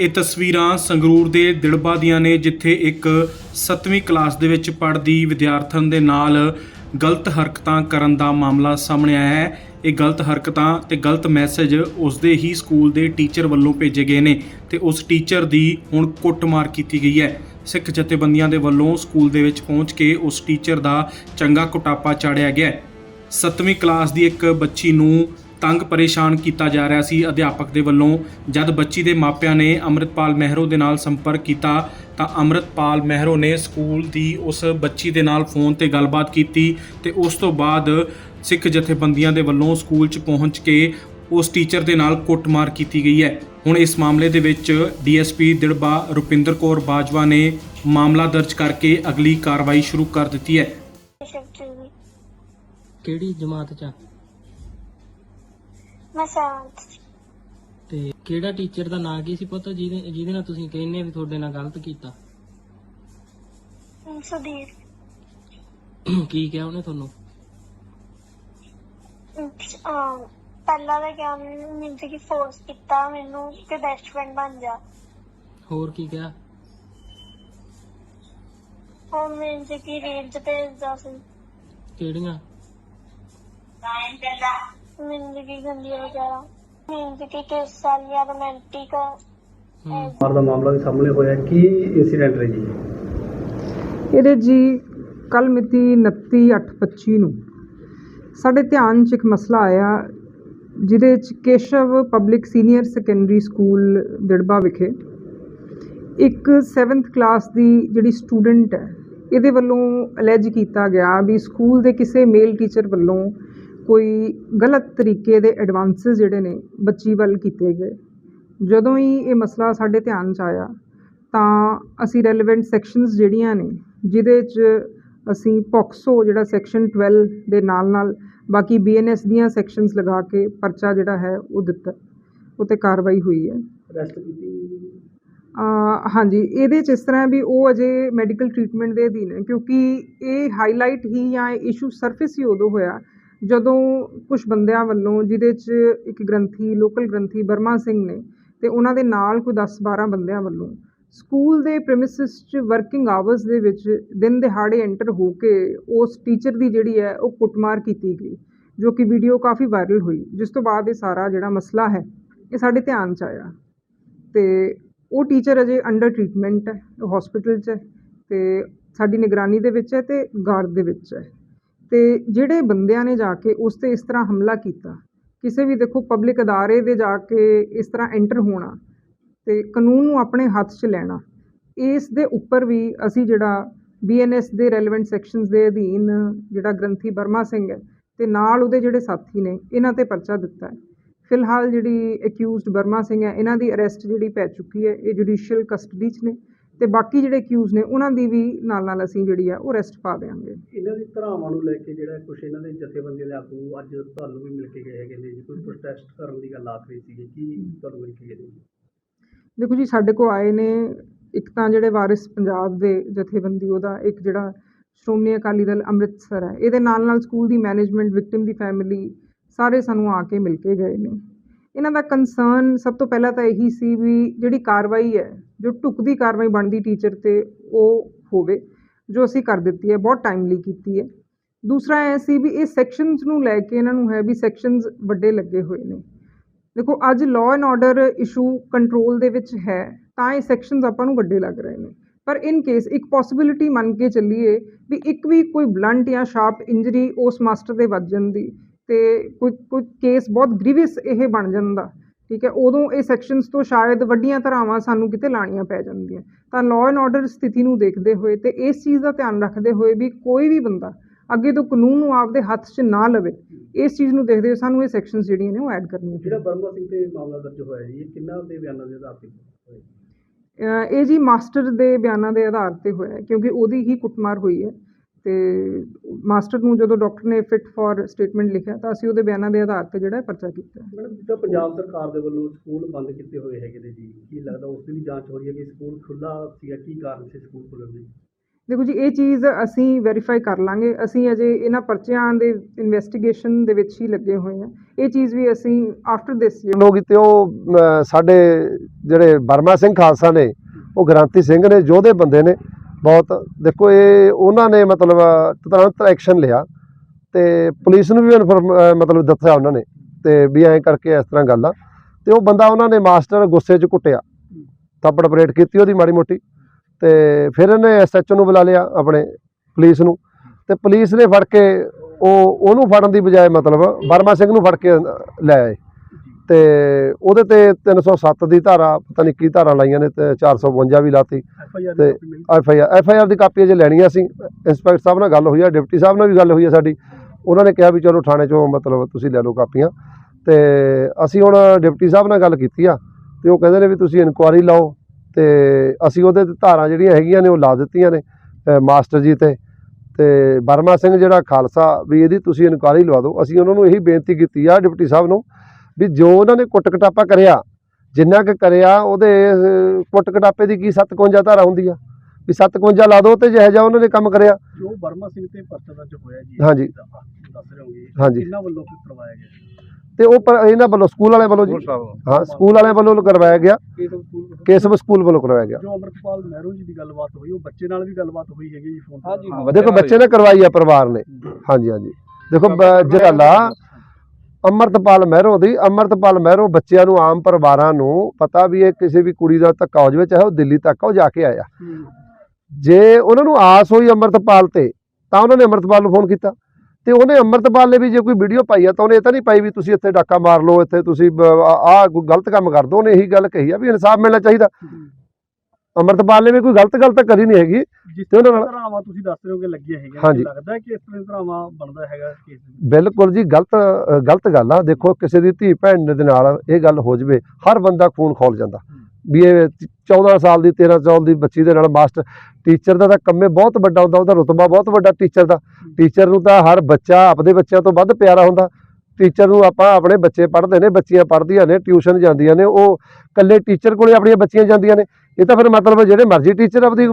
ਇਹ ਤਸਵੀਰਾਂ ਸੰਗਰੂਰ ਦੇ ਦਿੜਬਾ ਦੀਆਂ ਨੇ, ਜਿੱਥੇ ਇੱਕ 7ਵੀਂ ਕਲਾਸ ਦੇ ਵਿੱਚ ਪੜ੍ਹਦੀ ਵਿਦਿਆਰਥਣ ਦੇ ਨਾਲ ਗਲਤ ਹਰਕਤਾਂ ਕਰਨ ਦਾ ਮਾਮਲਾ ਸਾਹਮਣੇ ਆਇਆ ਹੈ। ਇਹ ਗਲਤ ਹਰਕਤਾਂ ਤੇ ਗਲਤ ਮੈਸੇਜ ਉਸਦੇ ਹੀ ਸਕੂਲ ਦੇ ਟੀਚਰ ਵੱਲੋਂ ਭੇਜੇ ਗਏ ਨੇ ਤੇ ਉਸ ਟੀਚਰ ਦੀ ਹੁਣ ਕੁੱਟਮਾਰ ਕੀਤੀ ਗਈ ਹੈ। ਸਿੱਖ ਜਥੇਬੰਦੀਆਂ ਦੇ ਵੱਲੋਂ ਸਕੂਲ ਦੇ ਵਿੱਚ ਪਹੁੰਚ ਕੇ ਉਸ ਟੀਚਰ ਦਾ ਚੰਗਾ ਕੁਟਾਪਾ ਚਾੜਿਆ ਗਿਆ ਹੈ। 7ਵੀਂ ਕਲਾਸ ਦੀ ਇੱਕ ਬੱਚੀ ਨੂੰ ਤੰਗ ਪਰੇਸ਼ਾਨ ਕੀਤਾ ਜਾ ਰਿਹਾ ਸੀ। ਅਧਿਆਪਕ ਦੇ ਵੱਲੋਂ ਜਦ ਬੱਚੀ ਦੇ ਮਾਪਿਆਂ ਨੇ ਅੰਮ੍ਰਿਤਪਾਲ ਮਹਿਰੋ ਦੇ ਨਾਲ ਸੰਪਰਕ ਕੀਤਾ, ਤਾਂ ਅੰਮ੍ਰਿਤਪਾਲ ਮਹਿਰੋ ਨੇ ਸਕੂਲ ਦੀ ਉਸ ਬੱਚੀ ਦੇ ਨਾਲ ਫੋਨ ਤੇ ਗੱਲਬਾਤ ਕੀਤੀ ਤੇ ਉਸ ਤੋਂ ਬਾਅਦ ਸਿੱਖ ਜਥੇਬੰਦੀਆਂ ਦੇ ਵੱਲੋਂ ਸਕੂਲ 'ਚ ਪਹੁੰਚ ਕੇ ਉਸ ਟੀਚਰ ਦੇ ਨਾਲ ਕੁੱਟਮਾਰ ਕੀਤੀ ਗਈ ਹੈ। ਹੁਣ ਇਸ ਮਾਮਲੇ ਦੇ ਵਿੱਚ ਡੀਐਸਪੀ ਦਿੜਬਾ ਰੁਪਿੰਦਰ ਕੌਰ ਬਾਜਵਾ ਨੇ ਮਾਮਲਾ ਦਰਜ ਕਰਕੇ ਅਗਲੀ ਕਾਰਵਾਈ ਸ਼ੁਰੂ ਕਰ ਦਿੱਤੀ ਹੈ। ਕਿਹੜੀ ਜਮਾਤ ਚ ਮੈਂ ਤੇ ਕਿਹੜਾ ਟੀਚਰ ਦਾ ਨਾਂ ਕੀ ਸੀ ਪੁੱਤ? ਜਿਹਦੇ ਜਿਹਦੇ ਨਾਲ ਤੁਸੀਂ ਕਹਿੰਦੇ ਵੀ ਤੁਹਾਡੇ ਨਾਲ ਗਲਤ ਕੀਤਾ? ਸੁਧੀਰ। ਕੀ ਕਿਹਾ ਉਹਨੇ ਤੁਹਾਨੂੰ? ਅਮ, ਪਹਿਲਾਂ ਤਾਂ ਕਿਹਾ ਮੈਨੂੰ ਕਿ ਫੋਰਸ ਕੀਤਾ ਮੈਨੂੰ ਕਿ ਬੈਸਟ ਫਰੈਂਡ ਬਣ ਜਾ। ਹੋਰ ਕੀ ਕਿਹਾ? ਉਹ ਮੈਨੂੰ ਕਿ ਰੀਲ ਚ ਭੇਜਦਾ ਸੀ ਕਿਹੜੀਆਂ ਕਿ ਗੰਦੀਆਂ ਵਗੈਰਾ ਮੈਨੂੰ ਸੀ ਕਿ ਕਿਸ ਸਾਲੀਆ ਰੋਮਾਂਟਿਕ ਹੂੰ। ਮਾਰ ਦਾ ਮਾਮਲਾ ਵੀ ਸਾਹਮਣੇ ਹੋਇਆ। ਕੀ ਇਨਸੀਡੈਂਟ ਹੈ ਜੀ? ਇਹਦੇ ਜੀ ਕੱਲ ਮਿਤੀ 29/8/25 ਨੂੰ ਸਾਡੇ ਧਿਆਨ 'ਚ ਇੱਕ ਮਸਲਾ ਆਇਆ ਜਿਹਦੇ 'ਚ Keshav Public Senior Secondary School Dirba ਵਿਖੇ ਇੱਕ 7th ਕਲਾਸ ਦੀ ਜਿਹੜੀ ਸਟੂਡੈਂਟ ਹੈ ਇਹਦੇ ਵੱਲੋਂ ਅਲੈਜ ਕੀਤਾ ਗਿਆ ਵੀ ਸਕੂਲ ਦੇ ਕਿਸੇ ਮੇਲ ਟੀਚਰ ਵੱਲੋਂ ਕੋਈ ਗਲਤ ਤਰੀਕੇ ਦੇ ਐਡਵਾਂਸਸ ਜਿਹੜੇ ਨੇ ਬੱਚੀ ਵੱਲ ਕੀਤੇ ਗਏ। ਜਦੋਂ ਹੀ ਇਹ ਮਸਲਾ ਸਾਡੇ ਧਿਆਨ 'ਚ ਆਇਆ ਤਾਂ ਅਸੀਂ ਰੈਲੇਵੈਂਟ ਸੈਕਸ਼ਨਸ ਜਿਹੜੀਆਂ ਨੇ ਜਿਹਦੇ 'ਚ ਅਸੀਂ ਪੋਕਸੋ ਜਿਹੜਾ ਸੈਕਸ਼ਨ 12 ਦੇ ਨਾਲ ਨਾਲ ਬਾਕੀ ਬੀਐਨਐਸ ਦੀਆਂ ਸੈਕਸ਼ਨਸ ਲਗਾ ਕੇ ਪਰਚਾ ਜਿਹੜਾ ਹੈ ਉਹ ਦਿੱਤਾ ਉਹ 'ਤੇ ਕਾਰਵਾਈ ਹੋਈ ਹੈ। ਅਰੈਸਟ ਕੀਤੀ ਹਾਂਜੀ ਇਹਦੇ 'ਚ ਇਸ ਤਰ੍ਹਾਂ ਵੀ ਉਹ ਅਜੇ ਮੈਡੀਕਲ ਟਰੀਟਮੈਂਟ ਦੇ ਅਧੀਨ ਹੈ ਕਿਉਂਕਿ ਇਹ ਹਾਈਲਾਈਟ ਹੀ ਜਾਂ ਇਸ਼ੂ ਸਰਫੇਸ ਹੀ ਉਦੋਂ ਹੋਇਆ ਜਦੋਂ ਕੁਛ ਬੰਦਿਆਂ ਵੱਲੋਂ, ਜਿਹਦੇ 'ਚ ਇੱਕ ਗ੍ਰੰਥੀ ਲੋਕਲ ਗ੍ਰੰਥੀ ਬਰਮਾ ਸਿੰਘ ਨੇ ਅਤੇ ਉਹਨਾਂ ਦੇ ਨਾਲ ਕੋਈ 10-12 ਬੰਦਿਆਂ ਵੱਲੋਂ ਸਕੂਲ ਦੇ ਪ੍ਰੈਮਿਸਿਸ 'ਚ ਵਰਕਿੰਗ ਆਵਰਸ ਦੇ ਵਿੱਚ ਦਿਨ ਦਿਹਾੜੇ ਐਂਟਰ ਹੋ ਕੇ ਉਸ ਟੀਚਰ ਦੀ ਜਿਹੜੀ ਹੈ, ਉਹ ਕੁੱਟਮਾਰ ਕੀਤੀ ਗਈ, ਜੋ ਕਿ ਵੀਡੀਓ ਕਾਫੀ ਵਾਇਰਲ ਹੋਈ, ਜਿਸ ਤੋਂ ਬਾਅਦ ਇਹ ਸਾਰਾ ਜਿਹੜਾ ਮਸਲਾ ਹੈ, ਇਹ ਸਾਡੇ ਧਿਆਨ 'ਚ ਆਇਆ। ਅਤੇ ਉਹ ਟੀਚਰ ਅਜੇ ਅੰਡਰ ਟਰੀਟਮੈਂਟ ਹੈ ਉਹ ਹਸਪੀਟਲ 'ਚ ਹੈ ਅਤੇ ਸਾਡੀ ਨਿਗਰਾਨੀ ਦੇ ਵਿੱਚ ਹੈ ਅਤੇ ਗਾਰਡ ਦੇ ਵਿੱਚ ਹੈ। ਤੇ ਜਿਹੜੇ ਬੰਦਿਆਂ ਨੇ ਜਾ ਕੇ ਉਸ ਤੇ ਇਸ ਤਰ੍ਹਾਂ ਹਮਲਾ ਕੀਤਾ, ਕਿਸੇ ਵੀ ਦੇਖੋ ਪਬਲਿਕ ਅਦਾਰੇ ਦੇ ਜਾ ਕੇ ਇਸ ਤਰ੍ਹਾਂ ਐਂਟਰ ਹੋਣਾ ਤੇ ਕਾਨੂੰਨ ਨੂੰ ਆਪਣੇ ਹੱਥ 'ਚ ਲੈਣਾ, ਇਸ ਦੇ ਉੱਪਰ ਵੀ ਅਸੀਂ ਜਿਹੜਾ ਬੀਐਨਐਸ ਦੇ ਰੈਲੇਵੈਂਟ ਸੈਕਸ਼ਨਸ ਦੇ ਅਧੀਨ ਜਿਹੜਾ ਗ੍ਰੰਥੀ ਬਰਮਾ ਸਿੰਘ ਹੈ ਤੇ ਨਾਲ ਉਹਦੇ ਜਿਹੜੇ ਸਾਥੀ ਨੇ, ਇਹਨਾਂ ਤੇ ਪਰਚਾ ਦਿੱਤਾ ਹੈ। ਫਿਲਹਾਲ ਜਿਹੜੀ ਅਕਿਊਜ਼ਡ ਬਰਮਾ ਸਿੰਘ ਹੈ, ਇਹਨਾਂ ਦੀ ਅਰੈਸਟ ਜਿਹੜੀ ਪੈ ਚੁੱਕੀ ਹੈ, ਇਹ ਜੁਡੀਸ਼ੀਅਲ ਕਸਟਡੀ 'ਚ ਨੇ। ਤੇ ਬਾਕੀ ਜਿਹੜੇ ਅਕਿਊਜ਼ ਨੇ ਉਹਨਾਂ ਦੀ ਵੀ ਨਾਲ ਨਾਲ ਅਸੀਂ ਜਿਹੜੀ ਆ ਉਹ ਅਰੈਸਟ ਪਾ ਦੇਵਾਂਗੇ ਇਹਨਾਂ ਦੀ ਧਰਾਵਾਂ ਨੂੰ ਲੈ ਕੇ ਜਿਹੜਾ ਕੁਝ ਇਹਨਾਂ ਦੇ ਜਥੇਬੰਦੀਆਂ ਦੇ ਆਗੂ ਅੱਜ ਤੁਹਾਨੂੰ ਵੀ ਮਿਲ ਕੇ ਗਏ ਹੈਗੇ ਨੇ ਜੀ ਕੋਈ ਪ੍ਰੋਟੈਸਟ ਕਰਨ ਦੀ ਗੱਲ ਆਖ ਰਹੀ ਸੀਗੀ ਕੀ ਤੁਹਾਨੂੰ ਮਿਲ ਕੇ ਗਏ ਨੇ? ਦੇਖੋ ਜੀ ਸਾਡੇ ਕੋਲ ਆਏ ਨੇ ਇੱਕ ਤਾਂ ਜਿਹੜੇ ਵਾਰਿਸ ਪੰਜਾਬ ਦੇ ਜਥੇਬੰਦੀ ਉਹਦਾ ਇੱਕ ਜਿਹੜਾ ਸ਼੍ਰੋਮਣੀ ਅਕਾਲੀ ਦਲ ਅੰਮ੍ਰਿਤਸਰ ਹੈ ਇਹਦੇ ਨਾਲ ਨਾਲ ਸਕੂਲ ਦੀ ਮੈਨੇਜਮੈਂਟ ਵਿਕਟਿਮ ਦੀ ਫੈਮਿਲੀ ਸਾਰੇ ਸਾਨੂੰ ਆ ਕੇ ਮਿਲ ਕੇ ਗਏ ਨੇ ਇਹਨਾਂ ਦਾ ਕੰਸਰਨ ਸਭ ਤੋਂ ਪਹਿਲਾਂ ਤਾਂ ਇਹੀ ਸੀ ਵੀ ਜਿਹੜੀ ਕਾਰਵਾਈ ਹੈ, ਜੋ ਢੁੱਕਦੀ ਕਾਰਵਾਈ ਬਣਦੀ ਟੀਚਰ ਤੇ, ਉਹ ਹੋਵੇ, ਜੋ ਅਸੀਂ ਕਰ ਦਿੱਤੀ ਹੈ, ਬਹੁਤ ਟਾਈਮਲੀ ਕੀਤੀ ਹੈ। ਦੂਸਰਾ ਇਹ ਸੀ ਵੀ ਇਹ ਸੈਕਸ਼ਨਸ ਨੂੰ ਲੈ ਕੇ ਇਹਨਾਂ ਨੂੰ ਹੈ ਵੀ ਸੈਕਸ਼ਨਸ ਵੱਡੇ ਲੱਗੇ ਹੋਏ ਨੇ। ਦੇਖੋ, ਅੱਜ law and order issue control ਦੇ ਵਿੱਚ ਹੈ, ਤਾਂ ਇਹ ਸੈਕਸ਼ਨਸ ਆਪਾਂ ਨੂੰ ਵੱਡੇ ਲੱਗ ਰਹੇ ਨੇ। ਪਰ ਇਨ ਕੇਸ ਇੱਕ ਪੋਸਿਬਿਲਿਟੀ ਮੰਨ ਕੇ ਚੱਲੀਏ ਵੀ ਇੱਕ ਵੀ ਕੋਈ ਬਲੰਟ ਜਾਂ ਸ਼ਾਰਪ ਇੰਜਰੀ ਉਸ ਮਾਸਟਰ ਦੇ ਵੱਜ ਜਾਂਦੀ ਤੇ ਕੋਈ ਕੋਈ ਕੇਸ ਬਹੁਤ ਗ੍ਰੀਵੀਅਸ ਇਹ ਬਣ ਜਾਂਦਾ ਠੀਕ ਹੈ। ਉਦੋਂ ਇਹ ਸੈਕਸ਼ਨਸ ਤੋਂ ਸ਼ਾਇਦ ਵੱਡੀਆਂ ਧਾਰਾਵਾਂ ਸਾਨੂੰ ਕਿਤੇ ਲਾਣੀਆਂ ਪੈ ਜਾਂਦੀਆਂ। ਤਾਂ ਲਾਅ ਐਂਡ ਆਰਡਰ ਸਥਿਤੀ ਨੂੰ ਦੇਖਦੇ ਹੋਏ ਤੇ ਇਸ ਚੀਜ਼ ਦਾ ਧਿਆਨ ਰੱਖਦੇ ਹੋਏ ਵੀ ਕੋਈ ਵੀ ਬੰਦਾ ਅੱਗੇ ਤੋਂ ਕਾਨੂੰਨ ਨੂੰ ਆਪਦੇ ਹੱਥ 'ਚ ਨਾ ਲਵੇ ਇਸ ਚੀਜ਼ ਨੂੰ ਦੇਖਦੇ ਹੋਏ ਸਾਨੂੰ ਇਹ ਸੈਕਸ਼ਨਸ ਜਿਹੜੀਆਂ ਨੇ ਉਹ ਐਡ ਕਰਨੀਆਂ ਜਿਹੜਾ ਬਰਮਾ ਸਿੰਘ ਤੇ ਮਾਮਲਾ ਦਰਜ ਹੋਇਆ ਜੀ ਇਹ ਕਿੰਨਾ ਦੇ ਬਿਆਨਾਂ ਦੇ ਆਧਾਰ ਤੇ ਇਹ ਜੀ ਮਾਸਟਰ ਦੇ ਬਿਆਨਾਂ ਦੇ ਆਧਾਰ ਤੇ ਹੋਇਆ ਕਿਉਂਕਿ ਉਹਦੀ ਹੀ ਕੁੱਟਮਾਰ ਹੋਈ ਹੈ। ਤੇ ਮਾਸਟਰ ਨੂੰ ਜਦੋਂ ਡਾਕਟਰ ਨੇ ਫਿਟ ਫॉर ਸਟੇਟਮੈਂਟ ਲਿਖਿਆ ਤਾਂ ਅਸੀਂ ਉਹਦੇ ਬਿਆਨਾਂ ਦੇ ਆਧਾਰ ਤੇ ਜਿਹੜਾ ਪਰਚਾ ਕੀਤਾ। ਮੈਡਮ ਜਿੱਦਾਂ ਪੰਜਾਬ ਸਰਕਾਰ ਦੇ ਵੱਲੋਂ ਸਕੂਲ ਬੰਦ ਕੀਤੇ ਹੋਏ ਹੈਗੇ ਨੇ ਜੀ ਕੀ ਲੱਗਦਾ ਉਸ ਦੀ ਵੀ ਜਾਂਚ ਹੋ ਰਹੀ ਹੈ ਕਿ ਸਕੂਲ ਖੁੱਲਾ ਸੀਗਾ ਕੀ ਕਾਰਨ ਸੀ ਸਕੂਲ ਖੁੱਲ੍ਹਣ ਦੀ? ਦੇਖੋ ਜੀ ਇਹ ਚੀਜ਼ ਅਸੀਂ ਵੈਰੀਫਾਈ ਕਰ ਲਾਂਗੇ। ਅਸੀਂ ਅਜੇ ਇਹਨਾਂ ਪਰਚਿਆਂ ਦੇ ਇਨਵੈਸਟੀਗੇਸ਼ਨ ਦੇ ਵਿੱਚ ਹੀ ਲੱਗੇ ਹੋਏ ਹਾਂ। ਇਹ ਚੀਜ਼ ਵੀ ਅਸੀਂ ਆਫਟਰ ਦਿਸ ਲੋਕ ਤੇ ਉਹ ਸਾਡੇ ਜਿਹੜੇ ਬਰਮਾ ਸਿੰਘ ਖਾਲਸਾ ਨੇ ਉਹ ਗ੍ਰਾਂਤੀ ਸਿੰਘ ਨੇ ਯੋਧੇ ਬੰਦੇ ਨੇ ਬਹੁਤ, ਦੇਖੋ ਇਹ ਉਹਨਾਂ ਨੇ ਮਤਲਬ, ਤੁਰੰਤ ਐਕਸ਼ਨ ਲਿਆ ਤੇ ਪੁਲਿਸ ਨੂੰ ਵੀ ਇਨਫੋਰਮ ਮਤਲਬ ਦੱਸਿਆ ਉਹਨਾਂ ਨੇ ਤੇ ਵੀ ਐਂ ਕਰਕੇ ਇਸ ਤਰ੍ਹਾਂ ਗੱਲ ਆ। ਤੇ ਉਹ ਬੰਦਾ ਉਹਨਾਂ ਨੇ ਮਾਸਟਰ ਗੁੱਸੇ 'ਚ ਕੁੱਟਿਆ, ਥੱਪੜ ਪਰੇਡ ਕੀਤੀ ਉਹਦੀ ਮਾੜੀ ਮੋਟੀ ਤੇ ਫਿਰ ਇਹਨੇ ਐਸਐਚਓ ਨੂੰ ਬੁਲਾ ਲਿਆ ਆਪਣੇ ਪੁਲਿਸ ਨੂੰ ਤੇ ਪੁਲਿਸ ਨੇ ਫੜ ਕੇ ਉਹ, ਉਹਨੂੰ ਫੜਨ ਦੀ ਬਜਾਏ ਮਤਲਬ ਬਰਮਾ ਸਿੰਘ ਨੂੰ ਫੜ ਕੇ ਲੈ ਆਏ। ਤੇ ਉਹਦੇ ਤੇ 307 ਦੀ ਧਾਰਾ ਪਤਾ ਨਹੀਂ ਕੀ ਧਾਰਾ ਲਾਈਆਂ ਨੇ ਤੇ 452 ਵੀ ਲਾਤੀ। ਤੇ F I R F I R the copy ਅਜੇ ਲੈਣੀਆਂ ਸੀ। ਇੰਸਪੈਕਟਰ ਸਾਹਿਬ ਨਾਲ ਗੱਲ ਹੋਈ ਆ ਡਿਪਟੀ ਸਾਹਿਬ ਨਾਲ ਵੀ ਗੱਲ ਹੋਈ ਆ ਸਾਡੀ। ਉਹਨਾਂ ਨੇ ਕਿਹਾ ਵੀ ਚਲੋ ਥਾਣੇ ਚੋਂ ਮਤਲਬ ਤੁਸੀਂ ਲੈ ਲਓ ਕਾਪੀਆਂ। ਤੇ ਅਸੀਂ ਹੁਣ ਡਿਪਟੀ ਸਾਹਿਬ ਨਾਲ ਗੱਲ ਕੀਤੀ ਆ ਤੇ ਉਹ ਕਹਿੰਦੇ ਨੇ ਵੀ ਤੁਸੀਂ ਇਨਕੁਆਰੀ ਲਾਓ ਤੇ ਅਸੀਂ ਉਹਦੇ ਤੇ ਧਾਰਾਂ ਜਿਹੜੀਆਂ ਹੈਗੀਆਂ ਨੇ ਉਹ ਲਾ ਦਿੱਤੀਆਂ ਨੇ ਮਾਸਟਰ ਜੀ ਤੇ। ਤੇ ਬਰਮਾ ਸਿੰਘ ਜਿਹੜਾ ਖਾਲਸਾ ਵੀ ਇਹਦੀ ਤੁਸੀਂ ਇਨਕੁਆਰੀ ਲਵਾ ਦਿਓ। ਅਸੀਂ ਉਹਨਾਂ ਨੂੰ ਇਹੀ ਬੇਨਤੀ ਕੀਤੀ ਆ ਡਿਪਟੀ ਸਾਹਿਬ ਨੂੰ ਵੀ ਜੋ ਉਹਨਾਂ ਨੇ ਕੁੱਟ ਕਟਾਪਾ ਕਰਿਆ ਜਿੰਨਾ ਕੁ ਕਰਿਆ ਉਹਦੇ ਕੁੱਟ ਕਟਾਪੇ ਦੀ ਕੀ 57 ਧਾਰਾ ਹੁੰਦੀ ਆ? ਵੀ 57 ਲਾ ਦਿਓ ਤੇ ਜਿਹੋ ਜਿਹਾ ਉਹਨਾਂ ਨੇ ਕੰਮ ਕਰਿਆ। ਜੋ ਬਰਮਾ ਸਿੰਘ ਤੇ ਪਰਚਾ ਦਰਜ ਹੋਇਆ ਜੀ ਹਾਂਜੀ। ਦੱਸ ਰਹੇ ਹੋਗੇ ਹਾਂਜੀ। ਇਹਨਾਂ ਵੱਲੋਂ ਕੀ ਕਰਵਾਇਆ ਗਿਆ ਤੇ ਉਹ ਪਰ ਇਹਨਾਂ ਵੱਲੋਂ ਸਕੂਲ ਵਾਲਿਆਂ ਵੱਲੋਂ ਜੀ। ਹਾਂ ਸਕੂਲ ਵਾਲਿਆਂ ਵੱਲੋਂ ਕਰਵਾਇਆ ਗਿਆ। ਕੇਸਵ ਸਕੂਲ ਵੱਲੋਂ। ਕਰਵਾਇਆ ਗਿਆ। ਜੋ ਅਮਰਤਪਾਲ ਮਹਿਰੂ ਜੀ ਦੀ ਗੱਲਬਾਤ ਹੋਈ ਉਹ ਬੱਚੇ ਨਾਲ ਵੀ ਗੱਲਬਾਤ ਹੋਈ ਹੈਗੀ ਜੀ ਫੋਨ ਤੇ। ਦੇਖੋ ਬੱਚੇ ਨੇ ਕਰਵਾਈ ਆ ਪਰਿਵਾਰ ਨੇ। ਹਾਂਜੀ ਹਾਂਜੀ। ਦੇਖੋ ਬ- ਜਿਹੜਾ ਲਾ ਅਮਰਤਪਾਲ ਮਹਿਰੋ ਦੀ, ਅਮਰਤਪਾਲ ਮਹਿਰੋ ਬੱਚਿਆਂ ਨੂੰ, ਆਮ ਪਰਿਵਾਰਾਂ ਨੂੰ ਪਤਾ ਵੀ ਇਹ ਕਿਸੇ ਵੀ ਕੁੜੀ ਦਾ ਧੱਕਾ ਹੋ ਜਾਵੇ, ਚਾਹੇ ਉਹ ਦਿੱਲੀ ਤੱਕ ਉਹ ਜਾ ਕੇ ਆਇਆ। ਜੇ ਉਹਨਾਂ ਨੂੰ ਆਸ ਹੋਈ ਅਮਰਤਪਾਲ ਤੇ, ਤਾਂ ਉਹਨਾਂ ਨੇ ਅਮਰਤਪਾਲ ਨੂੰ ਫੋਨ ਕੀਤਾ। ਤੇ ਉਹਨੇ ਅਮਰਤਪਾਲ ਨੇ ਵੀ ਜੇ ਕੋਈ ਵੀਡੀਓ ਪਾਈ ਆ, ਤਾਂ ਉਹਨੇ ਇਹ ਤਾਂ ਨਹੀਂ ਪਾਈ ਵੀ ਤੁਸੀਂ ਇੱਥੇ ਡਾਕਾ ਮਾਰ ਲਓ, ਇੱਥੇ ਤੁਸੀਂ ਆਹ ਗਲਤ ਕੰਮ ਕਰ ਦੋ, ਉਹਨੇ ਇਹੀ ਗੱਲ ਕਹੀ ਆ ਵੀ ਇਨਸਾਫ ਮਿਲਣਾ ਚਾਹੀਦਾ। ਅਮਰਤਪਾਲ ਨੇ ਵੀ ਕੋਈ ਗਲਤ ਗੱਲ ਤਾਂ ਕਰੀ ਨਹੀਂ ਹੈਗੀ। ਜਿਸ ਤੇ ਉਹਨਾਂ ਨਾਲ- ਧਾਰਾਵਾਂ ਤੁਸੀਂ ਦੱਸ ਰਹੇ ਹੋ ਕਿ ਲੱਗੀਆਂ ਹੈਗੀਆਂ ਲੱਗਦਾ ਕਿ ਇਸ ਤਰ੍ਹਾਂ ਧਰਾਵਾਂ ਬਣਦਾ ਹੈਗਾ ਕੇਸ ਬਿਲਕੁਲ ਜੀ ਗਲਤ ਗਲਤ ਗੱਲ ਆ। ਦੇਖੋ ਕਿਸੇ ਦੀ ਧੀ ਭੈਣ ਦੇ ਨਾਲ ਇਹ ਗੱਲ ਹੋ ਜਵੇ ਹਰ ਬੰਦਾ ਖੂਨ ਖੋਲ ਜਾਂਦਾ। ਵੀ ਇਹ 14 ਸਾਲ ਦੀ 13 ਸਾਲ ਦੀ ਬੱਚੀ ਦੇ ਨਾਲ ਮਾਸਟਰ ਟੀਚਰ ਦਾ ਤਾਂ ਕੰਮੇ ਬਹੁਤ ਵੱਡਾ ਹੁੰਦਾ ਉਹਦਾ ਰੁਤਬਾ ਬਹੁਤ ਵੱਡਾ ਟੀਚਰ ਦਾ। ਟੀਚਰ ਨੂੰ ਤਾਂ ਹਰ ਬੱਚਾ ਆਪਦੇ ਬੱਚਿਆਂ ਤੋਂ ਵੱਧ ਪਿਆਰਾ ਹੁੰਦਾ। ਟੀਚਰ ਨੂੰ ਆਪਾਂ ਆਪਣੇ ਬੱਚੇ ਪੜ੍ਹਦੇ ਨੇ ਬੱਚੀਆਂ ਪੜ੍ਹਦੀਆਂ ਨੇ ਟਿਊਸ਼ਨ ਜਾਂਦੀਆਂ ਨੇ ਉਹ ਇਕੱਲੇ ਟੀਚਰ ਕੋਲੇ ਆਪਣੀਆਂ ਬੱਚੀਆਂ ਜਾਂਦੀਆਂ ਨੇ। ਇਹ ਤਾਂ ਫਿਰ ਮਤਲਬ ਜਿਹੜੇ ਮਰਜ਼ੀ ਟੀਚਰ ਆਪਦੀ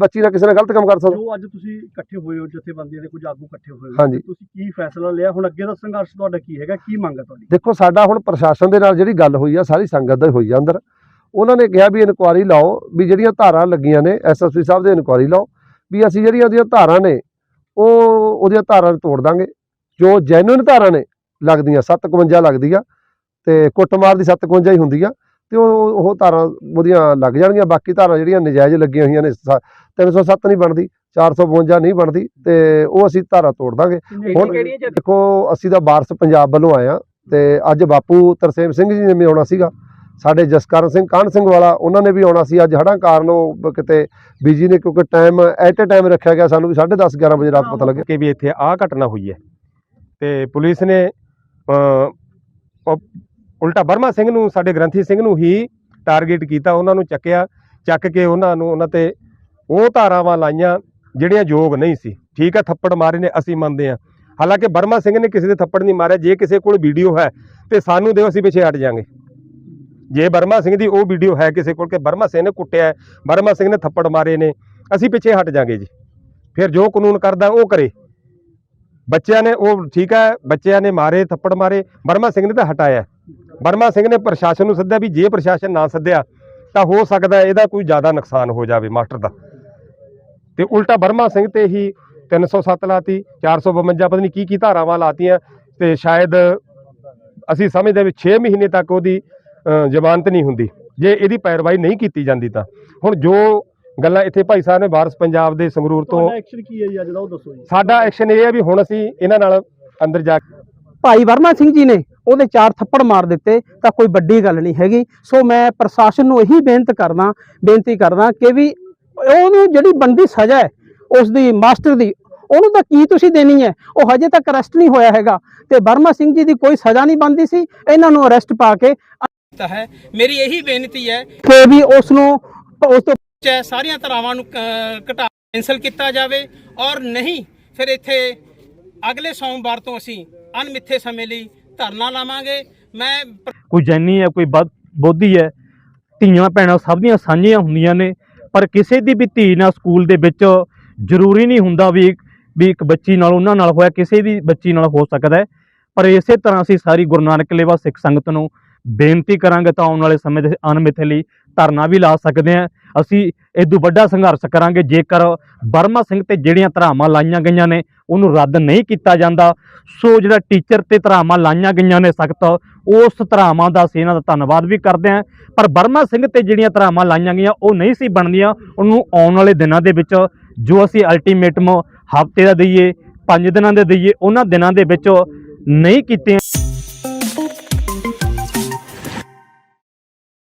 ਬੱਚੀ ਨਾਲ ਕਿਸੇ ਨਾਲ ਗਲਤ ਕੰਮ ਕਰ ਸਕਦਾ ਜੋ ਅੱਜ ਤੁਸੀਂ ਇਕੱਠੇ ਹੋਏ ਹੋ ਜਥੇਬੰਦੀਆਂ ਦੇ ਕੁਝ ਆਗੂ ਇਕੱਠੇ ਹੋਏ ਹੋ। ਤੁਸੀਂ ਕੀ ਫੈਸਲਾ ਲਿਆ? ਹੁਣ ਅੱਗੇ ਦਾ ਸੰਘਰਸ਼ ਤੁਹਾਡਾ ਕੀ ਹੈਗਾ? ਕੀ ਮੰਗ ਹੈ ਤੁਹਾਡੀ? ਦੇਖੋ ਸਾਡਾ ਹੁਣ ਪ੍ਰਸ਼ਾਸਨ ਦੇ ਨਾਲ ਜਿਹੜੀ ਗੱਲ ਹੋਈ ਆ ਸਾਰੀ ਸੰਗਤ ਦਾ ਹੋਈ ਆ ਅੰਦਰ। ਉਹਨਾਂ ਨੇ ਕਿਹਾ ਵੀ ਇਨਕੁਆਰੀ ਲਾਓ ਵੀ ਜਿਹੜੀਆਂ ਧਾਰਾਂ ਲੱਗੀਆਂ ਨੇ ਐਸਐਸਪੀ ਸਾਹਿਬ ਦੇ ਇਨਕੁਆਰੀ ਲਾਓ ਵੀ ਅਸੀਂ ਜਿਹੜੀਆਂ ਉਹਦੀਆਂ ਧਾਰਾਂ ਨੇ ਉਹ ਉਹਦੀਆਂ ਧਾਰਾਂ ਤੋੜ ਦਾਂਗੇ। ਜੋ ਜੈਨੂਇਨ ਧਾਰਾਂ ਨੇ ਲੱਗਦੀਆਂ 751 ਲੱਗਦੀ ਆ ਤੇ ਕੁੱਟਮਾਰ ਦੀ 751 ਹੀ ਹੁੰਦੀ ਆ ਤੇ ਉਹ ਉਹ ਧਾਰਾਂ ਉਹਦੀਆਂ ਲੱਗ ਜਾਣਗੀਆਂ ਬਾਕੀ ਧਾਰਾਂ ਜਿਹੜੀਆਂ ਨਜਾਇਜ਼ ਲੱਗੀਆਂ ਹੋਈਆਂ ਨੇ ਸ- 307 ਨਹੀਂ ਬਣਦੀ 452 ਨਹੀਂ ਬਣਦੀ ਤੇ ਉਹ ਅਸੀਂ ਧਾਰਾ ਤੋੜ ਦਾਂਗੇ। ਹੁਣ ਦੇਖੋ ਅਸੀਂ ਤਾਂ ਵਾਰਸ ਪੰਜਾਬ ਵੱਲੋਂ ਆਏ ਆ ਤੇ ਅੱਜ ਬਾਪੂ ਤਰਸੇਮ ਸਿੰਘ ਜੀ ਨੇ ਵੀ ਆਉਣਾ ਸੀਗਾ ਸਾਡੇ ਜਸਕਰਨ ਸਿੰਘ ਕਾਹਨ ਸਿੰਘ ਵਾਲਾ ਉਹਨਾਂ ਨੇ ਵੀ ਆਉਣਾ ਸੀ ਅੱਜ ਹੜ੍ਹਾਂ ਕਾਰਨ ਉਹ ਕਿਤੇ ਬੀਜੀ ਨੇ ਕਿਉਂਕਿ ਟਾਈਮ ਐਟ ਅ ਟਾਈਮ ਰੱਖਿਆ ਗਿਆ ਸਾਨੂੰ ਵੀ 10:30 11 ਵਜੇ ਰਾਤ ਪਤਾ ਲੱਗਿਆ। ਕਿ ਵੀ ਇੱਥੇ ਆਹ ਘਟਨਾ ਹੋਈ ਹੈ ਤੇ ਪੁਲਿਸ ਨੇ ਉਲਟਾ ਬਰਮਾ ਸਿੰਘ ਨੂੰ, ਸਾਡੇ ਗ੍ਰੰਥੀ ਸਿੰਘ ਨੂੰ ਹੀ ਟਾਰਗੇਟ ਕੀਤਾ, ਉਹਨਾਂ ਨੂੰ ਚੱਕਿਆ, ਚੱਕ ਕੇ ਉਹਨਾਂ ਨੂੰ, ਉਹਨਾਂ ਤੇ ਉਹ ਧਾਰਾਵਾਂ ਲਾਈਆਂ, ਜਿਹੜੀਆਂ ਯੋਗ ਨਹੀਂ ਸੀ। ਠੀਕ ਹੈ ਥੱਪੜ ਮਾਰੇ ਨੇ, ਅਸੀਂ ਮੰਨਦੇ ਹਾਂ। ਹਾਲਾਂਕਿ ਬਰਮਾ ਸਿੰਘ ਨੇ ਕਿਸੇ ਦੇ ਥੱਪੜ ਨਹੀਂ ਮਾਰਿਆ, ਜੇ ਕਿਸੇ ਕੋਲ ਵੀਡੀਓ ਹੈ, ਤੇ ਸਾਨੂੰ ਦਿਓ, ਅਸੀਂ ਪਿੱਛੇ ਹਟ ਜਾਾਂਗੇ ਜੇ ਬਰਮਾ ਸਿੰਘ ਦੀ ਉਹ ਵੀਡੀਓ ਹੈ ਕਿਸੇ ਕੋਲ, ਕਿ ਬਰਮਾ ਸਿੰਘ ਨੇ ਕੁੱਟਿਆ ਬਰਮਾ ਸਿੰਘ ਨੇ ਥੱਪੜ ਮਾਰੇ ਨੇ, ਅਸੀਂ ਪਿੱਛੇ ਹਟ ਜਾਾਂਗੇ ਜੀ। ਫਿਰ ਜੋ ਕਾਨੂੰਨ ਕਰਦਾ, ਉਹ ਕਰੇ। ਬੱਚਿਆਂ ਨੇ ਉਹ ਠੀਕ ਹੈ, ਬੱਚਿਆਂ ਨੇ ਮਾਰੇ, ਥੱਪੜ ਮਾਰੇ ਬਰਮਾ ਸਿੰਘ ਨੇ ਤਾਂ ਹਟਾਇਆ। ਬਰਮਾ ਸਿੰਘ ਨੇ ਪ੍ਰਸ਼ਾਸਨ ਨੂੰ ਸੱਦਿਆ ਵੀ ਜੇ ਪ੍ਰਸ਼ਾਸਨ ਨਾ ਸੱਦਿਆ ਤਾਂ ਹੋ ਸਕਦਾ ਇਹਦਾ ਕੋਈ ਜ਼ਿਆਦਾ ਨੁਕਸਾਨ ਹੋ ਜਾਵੇ ਮਾਸਟਰ ਦਾ। ਤੇ ਉਲਟਾ ਬਰਮਾ ਸਿੰਘ ਤੇ ਹੀ 307 ਲਾਤੀ 452 ਪਤਾ ਨਹੀਂ ਕੀ ਕੀ ਧਾਰਾਵਾਂ ਲਾਤੀਆਂ ਤੇ ਸ਼ਾਇਦ ਅਸੀਂ ਸਮਝਦੇ ਵੀ 6 ਮਹੀਨੇ ਤੱਕ ਉਹਦੀ ਜ਼ਮਾਨਤ ਨਹੀਂ ਹੁੰਦੀ। ਜੇ ਇਹਦੀ ਪੈਰਵਾਈ ਨਹੀਂ ਕੀਤੀ ਜਾਂਦੀ ਤਾਂ। ਹੁਣ ਜੋ ਗੱਲਾਂ ਇੱਥੇ ਭਾਈ ਸਾਹਿਬ ਨੇ ਵਾਰਸ ਪੰਜਾਬ ਦੇ ਸੰਗਰੂਰ ਤੋਂ। ਤੁਹਾਡਾ ਐਕਸ਼ਨ ਕੀ ਹੈ ਜੀ? ਅੱਜ ਦਾ ਉਹ ਦੱਸੋ ਜੀ। ਸਾਡਾ ਐਕਸ਼ਨ ਇਹ ਹੈ ਵੀ ਹੁਣ ਅਸੀਂ ਇਹਨਾਂ ਨਾਲ ਅੰਦਰ ਜਾ ਕੇ ਭਾਈ ਵਰਮਾ ਸਿੰਘ ਜੀ ਨੇ ਉਹਦੇ ਚਾਰ ਥੱਪੜ ਮਾਰ ਦਿੱਤੇ ਤਾਂ ਕੋਈ ਵੱਡੀ ਗੱਲ ਨਹੀਂ ਹੈਗੀ। ਸੋ ਮੈਂ ਪ੍ਰਸ਼ਾਸਨ ਨੂੰ ਇਹੀ ਬੇਨਤ ਕਰਦਾ ਬੇਨਤੀ ਕਰਦਾ ਕਿ ਵੀ ਉਹਨੂੰ ਜਿਹੜੀ ਬੰਦੀ ਸਜ਼ਾ ਹੈ ਉਸ ਦੀ ਮਾਸਟਰ ਦੀ ਉਹਨੂੰ ਤਾਂ ਕੀ ਤੁਸੀਂ ਦੇਣੀ ਹੈ? ਉਹ ਹਜੇ ਤੱਕ ਅਰੈਸਟ ਨਹੀਂ ਹੋਇਆ ਹੈਗਾ। ਤੇ ਵਰਮਾ ਸਿੰਘ ਜੀ ਦੀ ਕੋਈ ਸਜ਼ਾ ਨਹੀਂ ਬਣਦੀ ਸੀ ਇਹਨਾਂ ਨੂੰ ਅਰੈਸਟ ਪਾ ਕੇ ਤਾਂ ਹੈ। ਮੇਰੀ ਇਹੀ ਬੇਨਤੀ ਹੈ। ਕਿ ਵੀ ਉਸ ਨੂੰ ਉਸ ਤੋਂ ਚਾਹੇ ਸਾਰੀਆਂ ਧਰਾਵਾਂ ਨੂੰ ਘਟਾ ਕੈਂਸਲ ਕੀਤਾ ਜਾਵੇ ਔਰ ਨਹੀਂ, ਫਿਰ ਇੱਥੇ ਅਗਲੇ ਸੋਮਵਾਰ ਤੋਂ ਅਸੀਂ ਅਣਮਿੱਥੇ ਸਮੇਂ ਲਈ ਧਰਨਾ ਲਾਵਾਂਗੇ। ਮੈਂ ਕੋਈ ਜੈਨੀ ਹੈ, ਕੋਈ ਬੋਧੀ ਹੈ, ਧੀਆਂ ਭੈਣਾਂ ਸਭ ਦੀਆਂ ਸਾਂਝੀਆਂ ਹੁੰਦੀਆਂ ਨੇ, ਪਰ ਕਿਸੇ ਦੀ ਵੀ ਧੀ ਨਾਲ ਸਕੂਲ ਦੇ ਵਿੱਚ ਜ਼ਰੂਰੀ ਨਹੀਂ ਹੁੰਦਾ ਵੀ ਵੀ ਇੱਕ ਬੱਚੀ ਨਾਲ ਉਹਨਾਂ ਨਾਲ ਹੋਇਆ, ਕਿਸੇ ਵੀ ਬੱਚੀ ਨਾਲ ਹੋ ਸਕਦਾ ਹੈ। ਪਰ ਇਸੇ ਤਰ੍ਹਾਂ ਅਸੀਂ ਸਾਰੀ ਗੁਰੂ ਨਾਨਕ ਲੇਵਾ ਸਿੱਖ ਸੰਗਤ ਨੂੰ ਬੇਨਤੀ ਕਰਾਂਗੇ ਤਾਂ ਆਉਣ ਵਾਲੇ ਸਮੇਂ ਦੇ ਅਣਮਿੱਥੇ ਲਈ ਧਰਨਾ ਵੀ ਲਾ ਸਕਦੇ ਹਾਂ ਅਸੀਂ ਇਦੋਂ ਵੱਡਾ ਸੰਘਰਸ਼ ਕਰਾਂਗੇ। ਜੇਕਰ ਬਰਮਾ ਸਿੰਘ ਤੇ ਜਿਹੜੀਆਂ ਧਰਾਵਾਂ ਲਾਈਆਂ ਗਈਆਂ ਨੇ, ਉਹਨੂੰ ਰੱਦ ਨਹੀਂ ਕੀਤਾ ਜਾਂਦਾ। ਸੋ ਜਿਹੜਾ ਟੀਚਰ ਤੇ ਧਰਾਵਾਂ ਲਾਈਆਂ ਗਈਆਂ ਨੇ ਸਖਤ, ਉਸ ਧਰਾਵਾਂ ਦਾ ਅਸੀਂ ਇਹਨਾਂ ਦਾ ਧੰਨਵਾਦ ਵੀ ਕਰਦੇ ਹਾਂ। ਪਰ ਬਰਮਾ ਸਿੰਘ ਤੇ ਜਿਹੜੀਆਂ ਧਰਾਵਾਂ ਲਾਈਆਂ ਗਈਆਂ, ਉਹ ਨਹੀਂ ਸੀ ਬਣਦੀਆਂ। ਉਹਨੂੰ ਆਉਣ ਵਾਲੇ ਦਿਨਾਂ ਦੇ ਵਿੱਚ ਜੋ ਅਸੀਂ ਅਲਟੀਮੇਟਮ ਹਫ਼ਤੇ ਦਾ ਦਈਏ, ਪੰਜ ਦਿਨਾਂ ਦੇ ਦਈਏ, ਉਹਨਾਂ ਦਿਨਾਂ ਦੇ ਵਿੱਚ ਨਹੀਂ ਕੀਤੇ